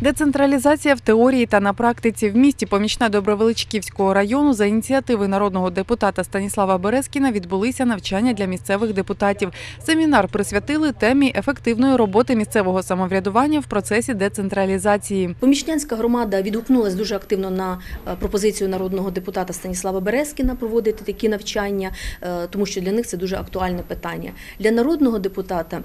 Децентралізація в теорії та на практиці в місті помічна Добровеличківського району за ініціативи народного депутата Станіслава Березкіна відбулися навчання для місцевих депутатів. Семінар присвятили темі ефективної роботи місцевого самоврядування в процесі децентралізації. Помічнянська громада відгукнулась дуже активно на е, пропозицію народного депутата Станіслава Березкіна проводити такі навчання, е, тому що для них це дуже актуальне питання. Для народного депутата.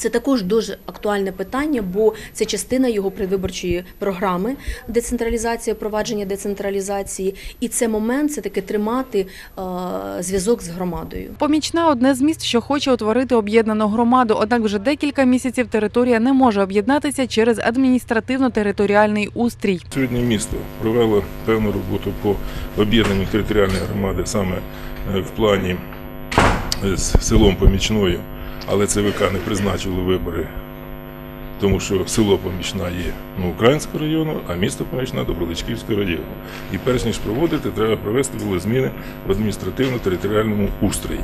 Це також дуже актуальне питання, бо це частина його предвиборчої програми децентралізація, провадження децентралізації, і це момент це таки тримати е, зв'язок з громадою. Помічна одне з міст, що хоче утворити об'єднану громаду. Однак вже декілька місяців територія не може об'єднатися через адміністративно-територіальний устрій. Сьогодні місто провело певну роботу по об'єднанню територіальної громади саме е, в плані з селом Помічною, але ЦВК не призначило вибори, тому що село Помічна є ну, Українського району, а місто Помічна Доброличківського району. І перш ніж проводити, треба провести були зміни в адміністративно-територіальному устрої.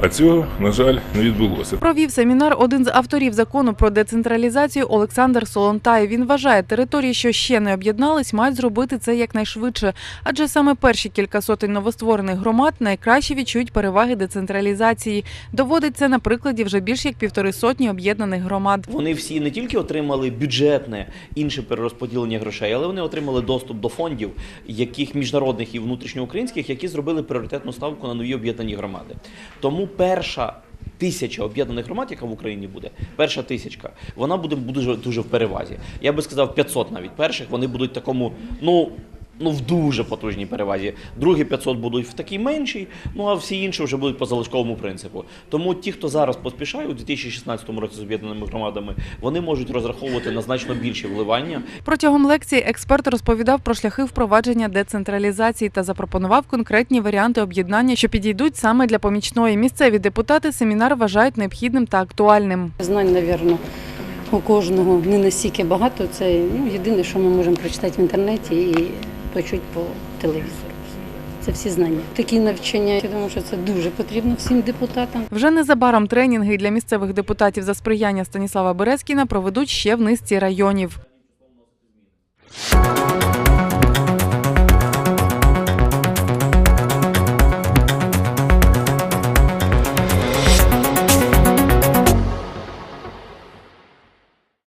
А цього, на жаль, не відбулося. Провів семінар один з авторів закону про децентралізацію Олександр Солонтай. Він вважає, території, що ще не об'єднались, мають зробити це якнайшвидше, адже саме перші кілька сотень новостворених громад найкраще відчують переваги децентралізації. Доводить це на прикладі вже більш як півтори сотні об'єднаних громад. Вони всі не тільки отримали бюджетне інше перерозподілення грошей, але вони отримали доступ до фондів, яких міжнародних і внутрішньоукраїнських, які зробили пріоритетну ставку на нові об'єднані громади. Тому перша. Тисяча об'єднаних громад, яка в Україні буде, перша тисячка, вона буде дуже дуже в перевазі. Я би сказав 500 навіть перших. Вони будуть такому, ну ну в дуже потужній перевазі. Другі 500 будуть в такій меншій. Ну а всі інші вже будуть по залишковому принципу. Тому ті, хто зараз поспішає у 2016 році з об'єднаними громадами, вони можуть розраховувати на значно більші вливання. Протягом лекції експерт розповідав про шляхи впровадження децентралізації та запропонував конкретні варіанти об'єднання, що підійдуть саме для помічної. Місцеві депутати семінар вважають необхідним та актуальним. Знань, напевно, у кожного не настільки багато. Це ну, єдине, що ми можемо прочитати в інтернеті і почути по телевізору. Це всі знання. Такі навчання, я думаю, що це дуже потрібно всім депутатам. Вже незабаром тренінги для місцевих депутатів за сприяння Станіслава Березкіна проведуть ще в низці районів.